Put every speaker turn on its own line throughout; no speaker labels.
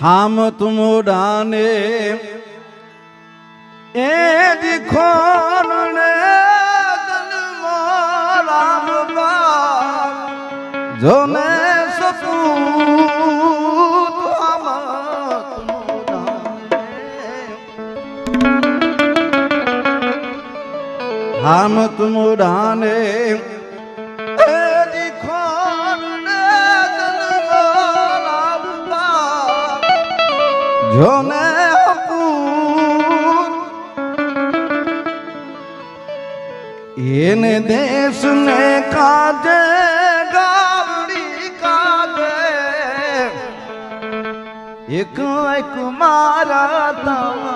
હામ તુમ ડાને? એ દીખોન ને જન્મો રામ બાપ જોને સપૂત હામ તુમ ડાને? હામ તુમ જોને એને દેશ ને કાજે ગાવડી કાજે. એક એક મારા તા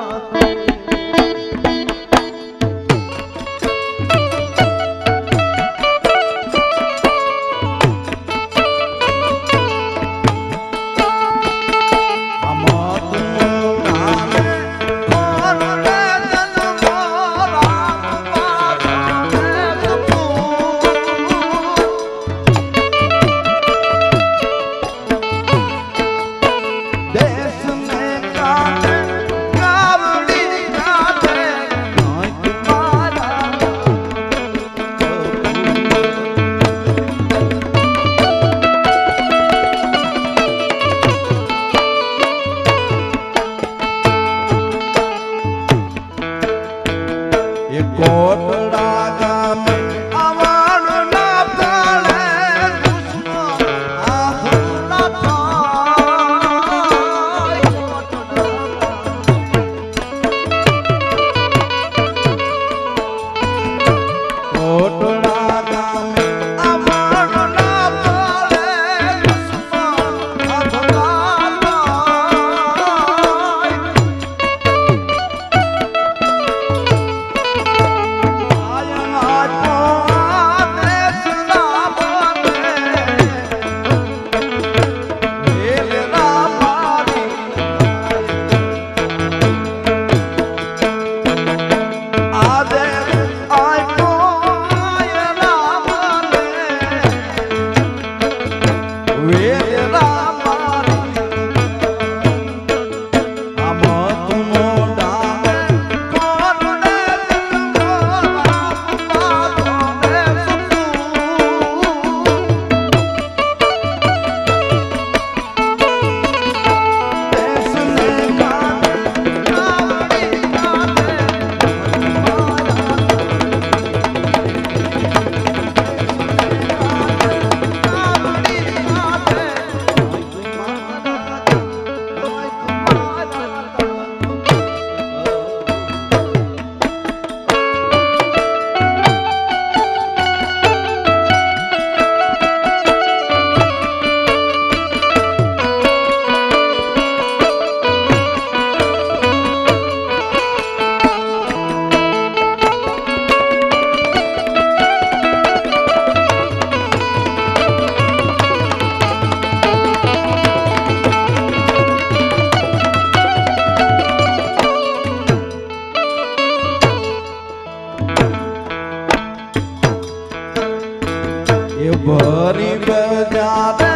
ભરી બજાર